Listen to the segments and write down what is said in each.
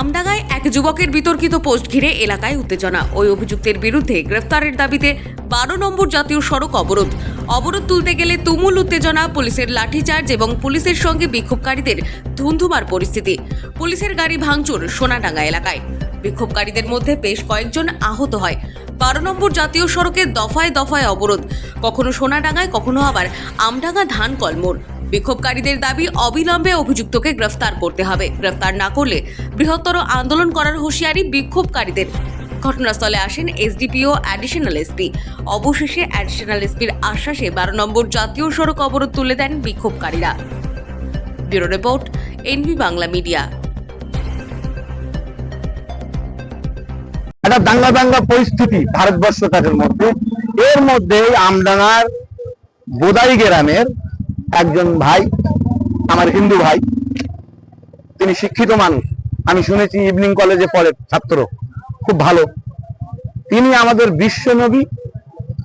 আমডাঙ্গায় এক যুবকের বিতর্কিত পোস্ট ঘিরে এলাকায় উত্তেজনা। ওই অভিযুক্তের বিরুদ্ধে গ্রেফতারের দাবিতে বারো নম্বর জাতীয় সড়ক অবরোধ। অবরোধ তুলতে গেলে তুমুল উত্তেজনা, পুলিশের লাঠিচার্জ এবং পুলিশের সঙ্গে বিক্ষোভকারীদের ধুন্ধুমার পরিস্থিতি। পুলিশের গাড়ি ভাঙচুর সোনাডাঙ্গা এলাকায়। বিক্ষোভকারীদের মধ্যে বেশ কয়েকজন আহত হয়। বারো নম্বর জাতীয় সড়কের দফায় দফায় অবরোধ। কখনো সোনাডাঙ্গায়, কখনো আবার আমডাঙ্গা ধান কলমোড় বিক্ষোভকারীদের দাবি অবিলম্বে অভিযুক্তকে গ্রেফতার করতে হবে। গ্রেফতার না করলে বৃহত্তর আন্দোলন করার হুঁশিয়ারি বিক্ষোভকারীদের। ঘটনাস্থলে আসেন এসডিপিও অ্যাডিশনাল এসপি অবশেষে অ্যাডিশনাল এসপির আশ্বাসে বারো নম্বর জাতীয় সড়ক অবরোধ তুলে দেন বিক্ষোভকারীরা। Bureau report NV Bangla media. একটা দাঙ্গা দাঙ্গা পরিস্থিতি ভারতবর্ষটাকের মধ্যে। এর মধ্যে আমডাঙ্গার বোদাই গ্রামের একজন ভাই, আমার হিন্দু ভাই। তিনি শিক্ষিত মানুষ। আমি শুনেছি ইভিনিং কলেজে পড়ে ছাত্র। খুব ভালো। তিনি আমাদের বিশ্ব নবী।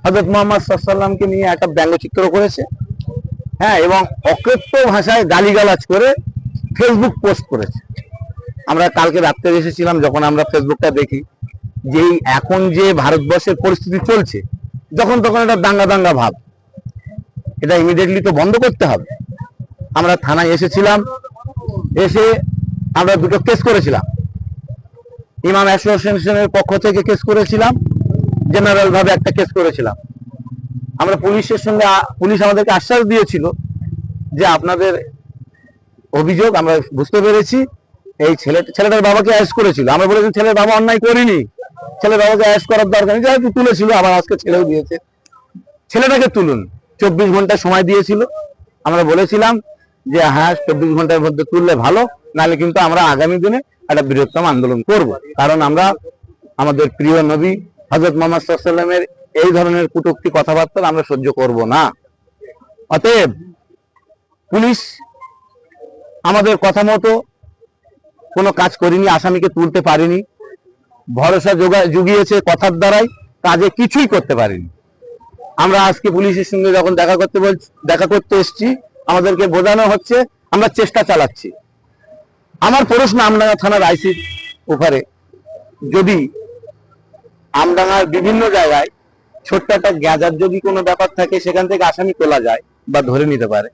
হজরত মোহাম্মদ সাল্লামকে নিয়ে একটা ব্যঙ্গচিত্র করেছে। হ্যাঁ এবং অকৃত্য ভাষায় গালিগালাজ করে ফেসবুক পোস্ট করেছে। আমরা কালকে রাত্রে এসেছিলাম যখন আমরা ফেসবুকটা দেখি যে এখন যে ভারতবর্ষের পরিস্থিতি চলছে, যখন তখন এটা দাঙ্গা দাঙ্গা ভাব। এটা ইমিডিয়েটলি তো বন্ধ করতে হবে। আমরা থানায় এসেছিলাম, এসে আমরা দুটো কেস করেছিলাম। ইমাম অ্যাসোসিয়েশনের পক্ষ থেকে কেস করেছিলাম জেনারেল ভাবে একটা কেস করেছিলাম। আমরা পুলিশের সঙ্গে পুলিশ আমাদেরকে আশ্বাস দিয়েছিল যে আপনাদের অভিযোগ আমরা বুঝতে পেরেছি। এই ছেলে ছেলেটার বাবাকে অ্যারেস্ট করেছিল। আমরা বলেছি, ছেলের বাবা অন্যায় করিনি। ছেলের বাবাকে অ্যাস করার দরকার নেই। যেহেতু তুলেছিল, আবার আজকে ছেলেও দিয়েছে। ছেলেটাকে তুলুন। চব্বিশ ঘণ্টা সময় দিয়েছিল। আমরা বলেছিলাম যে হ্যাঁ চব্বিশ ঘণ্টার মধ্যে তুললে ভালো, নাহলে কিন্তু আমরা আগামী দিনে একটা বৃহত্তম আন্দোলন করব। কারণ আমরা, আমাদের প্রিয় নবী হজরত মোহাম্মদ সাল্লামের এই ধরনের কুটুক্তি কথাবার্তা আমরা সহ্য করব না। অতএব, পুলিশ আমাদের কথা মতো কোনো কাজ করিনি, আসামিকে তুলতে পারিনি। ভরসা যোগা- জুগিয়েছে কথার দ্বারাই, কাজে কিছুই করতে পারিনি। আমরা আজকে পুলিশের সঙ্গে যখন দেখা করতে বলছি দেখা করতে এসছি, আমাদেরকে বোঝানো হচ্ছে, আমরা চেষ্টা চালাচ্ছি। আমার প্রশ্ন আমডাঙ্গা থানার আইসির ওপারে যদি আমডাঙ্গার বিভিন্ন জায়গায় ছোট্ট একটা গ্যাজার যদি কোনো ব্যাপার থাকে, সেখান থেকে আসামি তোলা যায় বা ধরে নিতে পারে।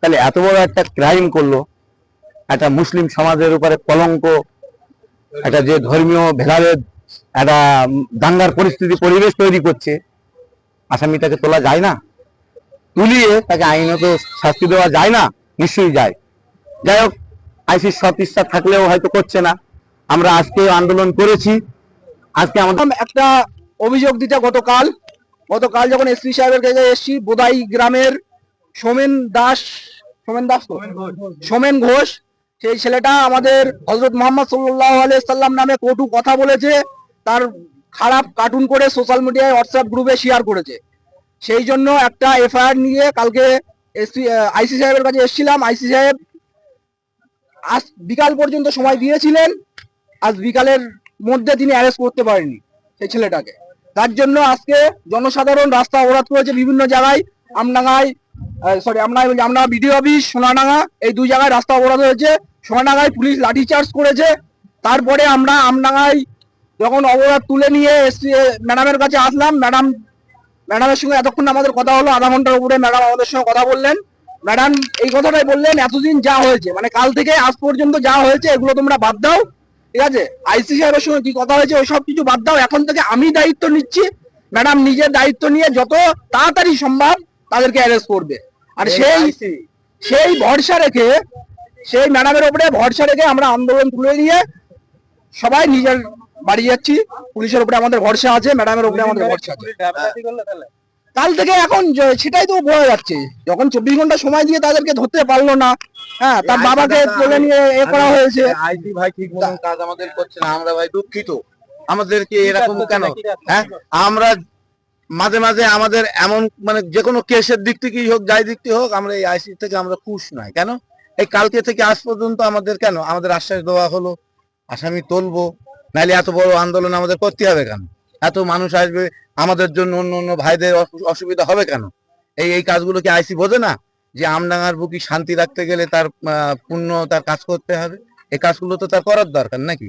তাহলে এত বড় একটা ক্রাইম করল। একটা মুসলিম সমাজের উপরে কলঙ্ক, একটা যে ধর্মীয় ভেদাভেদ, একটা দাঙ্গার পরিস্থিতি, পরিবেশ তৈরি করছে। আসামিটাকে তোলা যায় না তুলিয়ে তাকে আইনত শাস্তি দেওয়া যায় না নিশ্চয়ই যায়। যাই হোক আইসির সৎ ইচ্ছা থাকলেও হয়তো করছে না। আমরা আজকে আন্দোলন করেছি। আজকে আমাদের একটা অভিযোগ দিতে গতকাল গতকাল যখন এসপি সাহেবের কাছে এসেছি বোদাই গ্রামের সোমেন দাস সোমেন দাস তো? সোমেন ঘোষ। সেই ছেলেটা আমাদের হজরত মোহাম্মদ সাল্লাহ সাল্লাম নামে কটু কথা বলেছে। তার খারাপ কার্টুন করে সোশ্যাল মিডিয়ায় হোয়াটসঅ্যাপ গ্রুপে শেয়ার করেছে। সেই জন্য একটা এফআইআর নিয়ে কালকে এসপি আইসি সাহেবের কাছে এসেছিলাম। আইসি সাহেব আজ বিকাল পর্যন্ত সময় দিয়েছিলেন, আজ বিকালের মধ্যে তিনি অ্যারেস্ট করতে পারেনি সেই ছেলেটাকে। তার জন্য আজকে জনসাধারণ রাস্তা অবরোধ করেছে বিভিন্ন জায়গায়। আমডাঙ্গায় সরি বলছি, আমডাঙ্গা বিডিও অফিস সোনাডাঙ্গা, এই দুই জায়গায় রাস্তা অবরোধ হয়েছে। সোনাডাঙ্গায় পুলিশ লাঠিচার্জ করেছে। তারপরে আমরা আমডাঙ্গায় যখন অবরোধ তুলে নিয়ে এসছি ম্যাডামের কাছে আসলাম ম্যাডাম ম্যাডামের সঙ্গে এতক্ষণ আমাদের কথা হলো আধা ঘণ্টার উপরে ম্যাডাম আমাদের সঙ্গে কথা বললেন। ম্যাডাম এই কথাটাই বললেন এতদিন যা হয়েছে মানে কাল থেকে আজ পর্যন্ত যা হয়েছে এগুলো তোমরা বাদ দাও ঠিক আছে? আইসি সাহেবের সঙ্গে কি কথা হয়েছে ওই সব কিছু বাদ দাও এখন থেকে আমি দায়িত্ব নিচ্ছি ম্যাডাম নিজের দায়িত্ব নিয়ে যত তাড়াতাড়ি সম্ভব তাদেরকে অ্যারেস্ট করবে। আর সেই সেই ভরসা রেখে সেই ম্যাডামের উপরে ভরসা রেখে আমরা আন্দোলন তুলে নিয়ে সবাই নিজের বাড়ি যাচ্ছি পুলিশের উপরে আমাদের ভরসা আছে ম্যাডামের উপরে আমাদের ভরসা আছে। কাল থেকে এখন সেটাই তো বোঝা যাচ্ছে যখন চব্বিশ ঘণ্টা সময় দিয়ে তাদেরকে ধরতে পারল না হ্যাঁ তার বাবাকে তুলে নিয়ে এ করা হয়েছে। আইসি ভাই ঠিক মতন কাজ আমাদের করছে না আমরা ভাই দুঃখিত। আমাদেরকে এরকম কেন? হ্যাঁ আমরা মাঝে মাঝে আমাদের এমন মানে যে কোনো কেসের দিক থেকেই হোক যাই দিক থেকে হোক আমরা এই আইসি থেকে আমরা খুশ নয়। কেন? এই কালকে থেকে আজ পর্যন্ত আমাদের কেন? আমাদের আশ্বাস দেওয়া হলো আসামি তুলবো। নাহলে এত বড় আন্দোলন আমাদের করতে হবে কেন? এত মানুষ আসবে আমাদের জন্য অন্য অন্য ভাইদের অসুবিধা হবে কেন? এই এই কাজগুলো কি আইসি বোঝে না? যে আমডাঙ্গার বুকি শান্তি রাখতে গেলে তার পুণ্য তার কাজ করতে হবে। এই কাজগুলো তো তার করার দরকার নাকি?